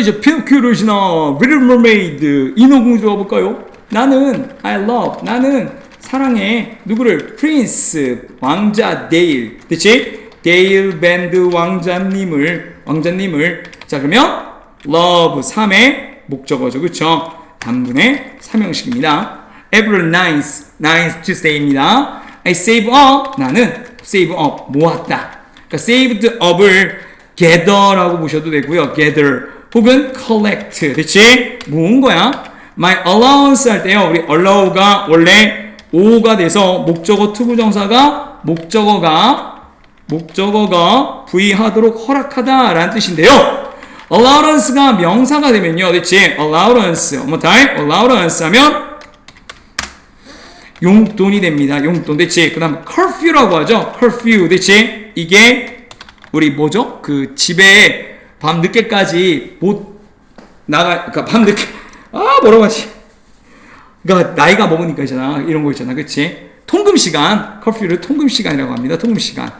이제 핑크루시나 Little Mermaid 인어공주 가 볼까요? 나는 I love 나는 사랑해. 누구를? 프린스 왕자 데일 그치? 데일 밴드 왕자님을 왕자님을. 자 그러면 love 3의 목적어죠. 그쵸? 단문의 삼형식입니다. April 9th 9th Tuesday입니다. I save up. 나는 save up 모았다. 그러니까 saved up을 gather라고 보셔도 되고요. gather 혹은 collect 그치? 모은 거야 my allowance 할 때요 우리 allow가 원래 오가 돼서 목적어 투부정사가 목적어가 목적어가 부의하도록 허락하다라는 뜻인데요. allowance가 명사가 되면요. 그치? allowance. one more time. allowance 하면 용돈이 됩니다. 용돈. 그치? 그 다음 curfew라고 하죠. curfew. 그치? 이게 우리 뭐죠? 그 집에 밤 늦게까지 못 나가, 그니까 밤 늦게, 아, 뭐라고 하지? 그러니까 나이가 먹으니까 있잖아. 이런 거 있잖아. 그치? 통금 시간 커피를 통금 시간이라고 합니다. 통금 시간.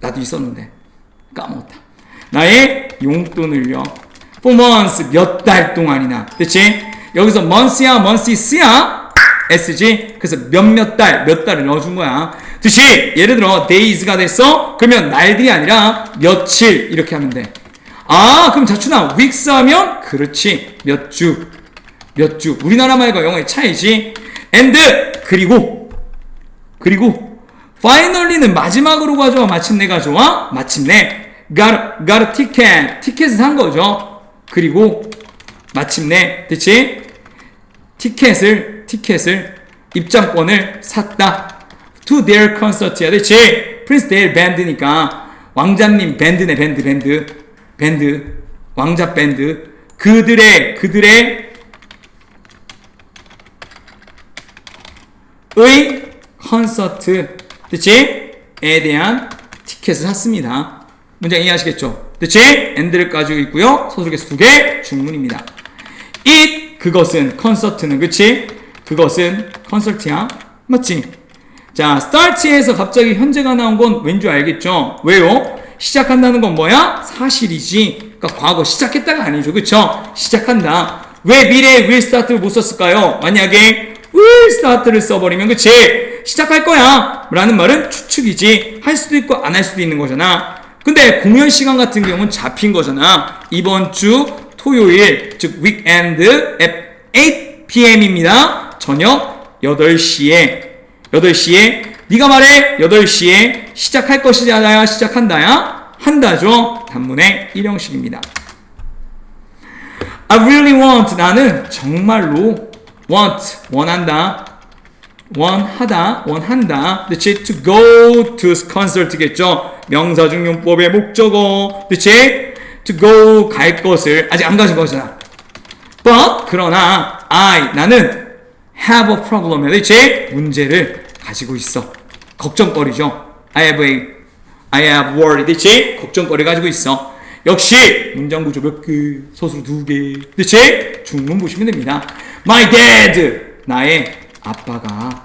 나도 있었는데. 까먹었다. 나의 용돈을요 for months 몇 달 동안이나 그치? 여기서 months야 months야? sg 그래서 몇몇 달 몇 달을 넣어준 거야. 듯이 예를 들어 days가 됐어? 그러면 날들이 아니라 며칠 이렇게 하면 돼 아 그럼 자춘아 weeks 하면 그렇지. 몇 주? 몇 주. 우리나라 말과 영어의 차이지. and 그리고 그리고 finally는 마지막으로 가져와. 마침내 가져와 마침내. got got 티켓을 산 거죠. 그리고 마침내. 대체 티켓을 티켓을 입장권을 샀다. to their concert야. 대체 프린스 데일 밴드니까. 왕자님 밴드네 밴드 밴드 밴드 왕자 밴드 그들의 그들의 의 콘서트 그치? 에 대한 티켓을 샀습니다. 문장 이해하시겠죠? 그치? 엔드를 가지고 있고요. 서술계수 두 개, 중문입니다. it 그것은 콘서트는 그치? 그것은 콘서트야. 맞지? 자, start에서 갑자기 현재가 나온 건왠줄 알겠죠? 왜요? 시작한다는 건 뭐야? 사실이지. 그러니까 과거 시작했다가 아니죠. 그쵸? 시작한다. 왜 미래에 will start를 못 썼을까요? 만약에 will start를 써버리면 그치? 시작할 거야 라는 말은 추측이지 할 수도 있고 안 할 수도 있는 거잖아 근데 공연 시간 같은 경우는 잡힌 거잖아 이번 주 토요일 즉 weekend at 8pm입니다 저녁 8시에 8시에 네가 말해 8시에 시작할 것이잖아요. 시작한다야? 한다죠? 단문의 일형식입니다. I really want 나는 정말로 want 원한다 원하다 원한다. 그치? To go to concert겠죠? 명사중용법의 목적어. 그치? To go 갈 것을 아직 안 가진 거잖아. But 그러나 I 나는 have a problem. 그치? 문제를 가지고 있어 걱정거리죠 I have a I have worry 그치 걱정거리 가지고 있어 역시 문장 구조 몇 개, 서술 두 개, 그치? 중문 보시면 됩니다. My dad, 나의 아빠가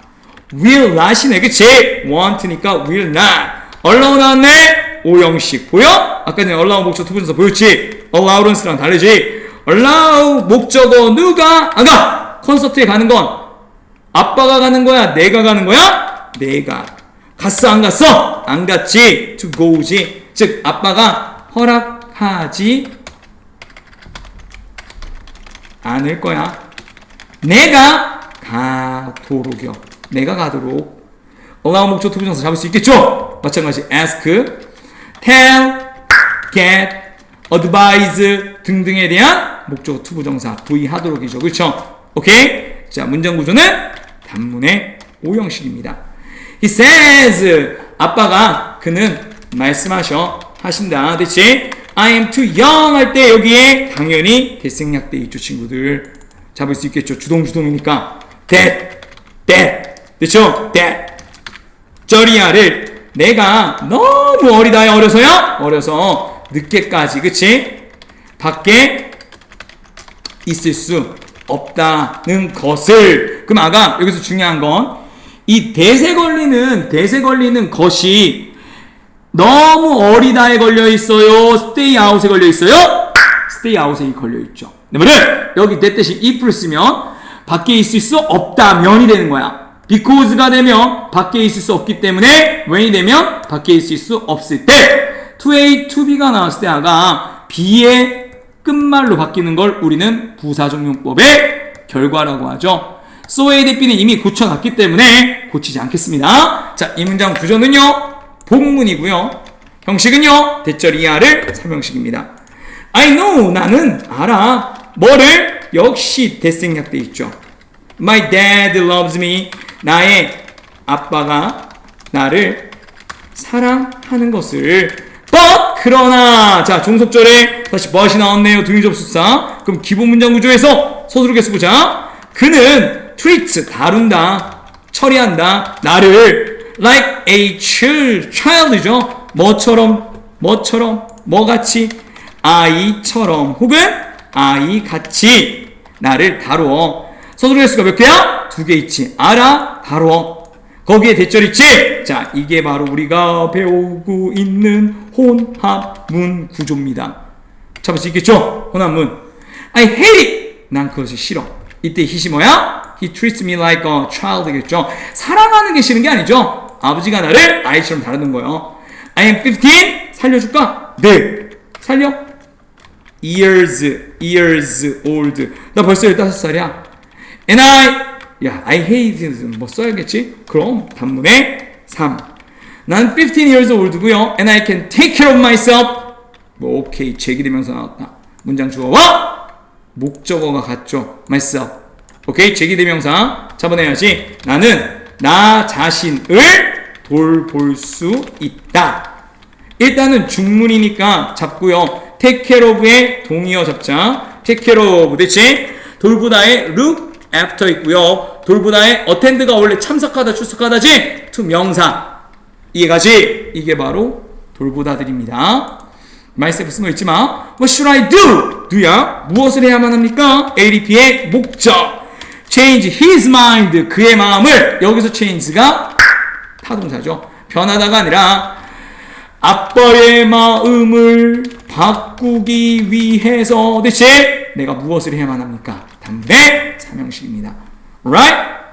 will not이네, 그치? want니까 will not. allow 나왔네? 오형식 보여? 아까 전에 allow 목적 투부정사 보였지? allowance랑 다르지? allow 목적어 누가 안 가? 콘서트에 가는 건 아빠가 가는 거야? 내가 가는 거야? 내가. 갔어 안 갔어? 안 갔지. to go지. 즉 아빠가 허락하지 않을 거야. 내가 가도록이요. 내가 가도록. allow 목적 투부정사 잡을 수 있겠죠? 마찬가지 ask, tell, get, advise 등등에 대한 목적 투부정사 부의하도록이죠. 그렇죠? 오케이? 자, 문장 구조는 단문의 오형식입니다. He says 아빠가 그는 말씀하셔 하신다. 그치? I am too young 할 때 여기에 당연히 대생략돼 있죠, 친구들. 잡을 수 있겠죠. 주동주동이니까. that, that. 그쵸? that. 저리야를 내가 너무 어리다요. 어려서요? 어려서 늦게까지. 그치? 밖에 있을 수 없다는 것을. 그럼 아가, 여기서 중요한 건 이 대세 걸리는, 대세 걸리는 것이 너무 어리다에 걸려 있어요. 스테이 아웃에 걸려 있어요. stay out에 걸려 있죠. 뭐를 여기 that 대신 if를 쓰면 밖에 있을 수 없다면이 되는 거야. because가 되면 밖에 있을 수 없기 때문에 when이 되면 밖에 있을 수 없을 때 to A, to B가 나왔을 때 아가 B의 끝말로 바뀌는 걸 우리는 부사적용법의 결과라고 하죠. So A 대 B는 이미 고쳐놨기 때문에 고치지 않겠습니다. 자, 이 문장 구조는요. 복문이고요. 형식은요. 대절 이하를 삼형식입니다. I know 나는 알아. 뭐를 역시 대생략돼 있죠. My dad loves me. 나의 아빠가 나를 사랑하는 것을 but 그러나 자 종속절에 다시 but이 나왔네요 등위접수사 그럼 기본 문장 구조에서 서술어 개수 보자 그는 treats 다룬다 처리한다 나를 like a child child이죠 뭐처럼 뭐처럼 뭐같이 아이처럼 혹은 아이같이 나를 다루어 개수가 몇 개야? 두 개 있지 알아 다루어 거기에 대절 있지? 자, 이게 바로 우리가 배우고 있는 혼합문 구조입니다. 잡을 수 있겠죠? 혼합문. I hate it! 난 그것이 싫어. 이때 hit이 뭐야? He treats me like a child겠죠? 사랑하는 게 싫은 게 아니죠? 아버지가 나를 아이처럼 다루는 거예요. I am 15? 살려줄까? 네. 살려? years, years old. 나 벌써 15살이야. And I 야, I hate 뭐 써야겠지? 그럼 단문에 3. 난 15 years old고요. And I can take care of myself. 뭐 오케이 제기대명사 나왔다. 문장 주어와 목적어가 같죠. myself. 오케이 제기대명사 잡아내야지. 나는 나 자신을 돌볼 수 있다. 일단은 중문이니까 잡고요. of의 동의어 잡자. of 대신 돌보다의 look after 있고요. 돌보다의 attend가 원래 참석하다 출석하다지 to 명사 이해가지? 이게 바로 돌보다들입니다. Myself 쓴 거 있지만 What should I do? do야 무엇을 해야만 합니까? ADP의 목적 change his mind 그의 마음을 여기서 change가 타동사죠. 변하다가 아니라 아빠의 마음을 바꾸기 위해서 대체 내가 무엇을 해야만 합니까? 단문의 삼형식입니다. Right?